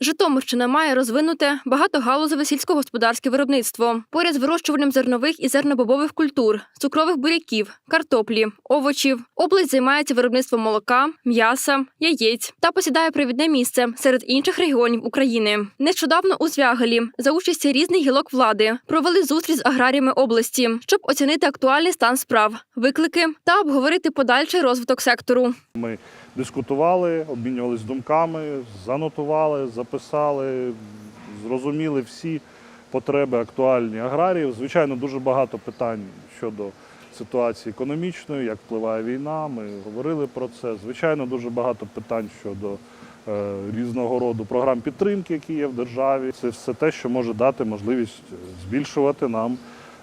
Житомирщина має розвинуте багатогалузеве сільськогосподарське виробництво. Поряд з вирощуванням зернових і зернобобових культур, цукрових буряків, картоплі, овочів. Область займається виробництвом молока, м'яса, яєць та посідає провідне місце серед інших регіонів України. Нещодавно у Звягелі за участі різних гілок влади провели зустріч з аграріями області, щоб оцінити актуальний стан справ, виклики та обговорити подальший розвиток сектору. Ми дискутували, обмінювалися думками, занотували, записали, зрозуміли всі потреби актуальні аграріїв. Звичайно, дуже багато питань щодо ситуації економічної, як впливає війна. Ми говорили про це. Звичайно, дуже багато питань щодо е, різного роду програм підтримки, які є в державі. Це все те, що може дати можливість збільшувати нам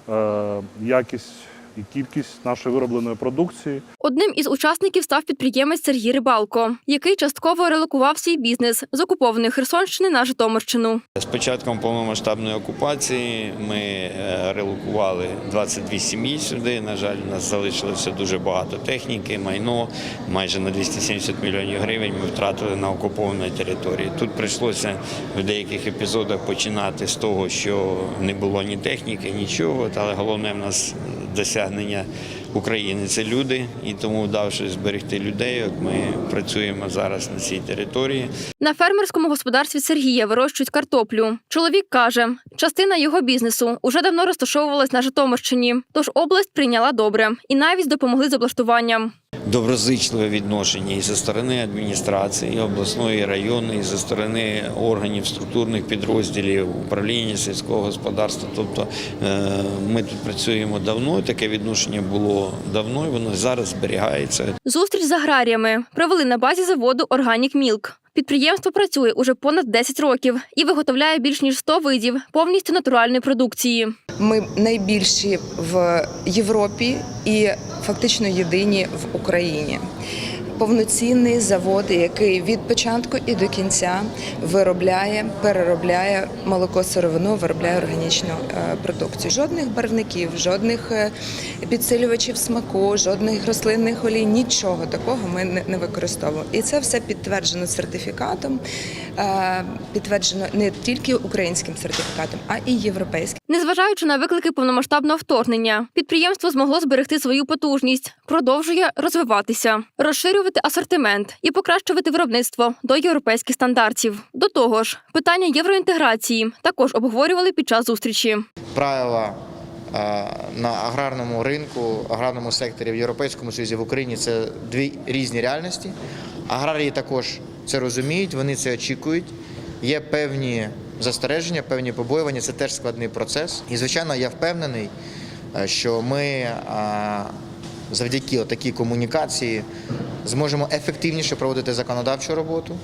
е, якість і кількість нашої виробленої продукції. Одним із учасників став підприємець Сергій Рибалко, який частково релокував свій бізнес з окупованої Херсонщини на Житомирщину. З початком повномасштабної окупації ми е, релокували 22 сім'ї сюди. На жаль, у нас залишилося дуже багато техніки, майно. Майже на 270 мільйонів гривень ми втратили на окупованій території. Тут прийшлося в деяких епізодах починати з того, що не було ні техніки, нічого. Але головне в нас досягнення України це люди, і тому, вдавши зберегти людей, от ми працюємо зараз на цій території. На фермерському господарстві Сергія вирощують картоплю. Чоловік каже, частина його бізнесу уже давно розташовувалась на Житомирщині, тож область прийняла добре і навіть допомогли з облаштуванням. Доброзичливе відношення і зі сторони адміністрації, і обласної, і районної, і зі сторони органів структурних підрозділів, управління сільського господарства. Тобто е, ми тут працюємо давно, таке відношення було давно, і воно зараз зберігається. Зустріч з аграріями провели на базі заводу Органік Мілк. Підприємство працює уже понад 10 років і виготовляє більш ніж 100 видів повністю натуральної продукції. Ми найбільші в Європі і фактично єдині в Україні. Повноцінний завод, який від початку і до кінця виробляє, переробляє молоко сировину, виробляє органічну е, продукцію. Жодних барвників, жодних е, підсилювачів смаку, жодних рослинних олій, нічого такого ми не- використовуємо. І це все підтверджено сертифікатом, е, підтверджено не тільки українським сертифікатом, а і європейським. Незважаючи на виклики повномасштабного вторгнення, підприємство змогло зберегти свою потужність, продовжує розвиватися, розширювати асортимент і покращувати виробництво до європейських стандартів. До того ж, питання євроінтеграції також обговорювали під час зустрічі. правила е, на аграрному ринку, аграрному секторі в Європейському Союзі в Україні це дві різні реальності. Аграрії також це розуміють, вони це очікують. Є певні застереження, певні побоювання, це теж складний процес. І, звичайно, я впевнений, е, що ми е, завдяки такій комунікації зможемо ефективніше проводити законодавчу роботу,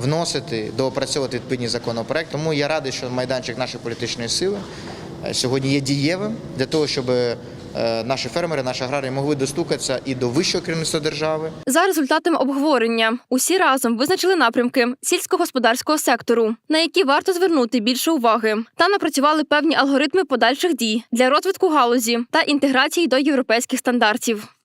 вносити, доопрацьовувати відповідні законопроекти. Тому я радий, що майданчик нашої політичної сили е, сьогодні є дієвим для того, щоб е, наші фермери, наші аграрії могли достукатися і до вищого керівництва держави, За результатами обговорення усі разом визначили напрямки сільськогосподарського сектору, на які варто звернути більше уваги, та напрацювали певні алгоритми подальших дій для розвитку галузі та інтеграції до європейських стандартів.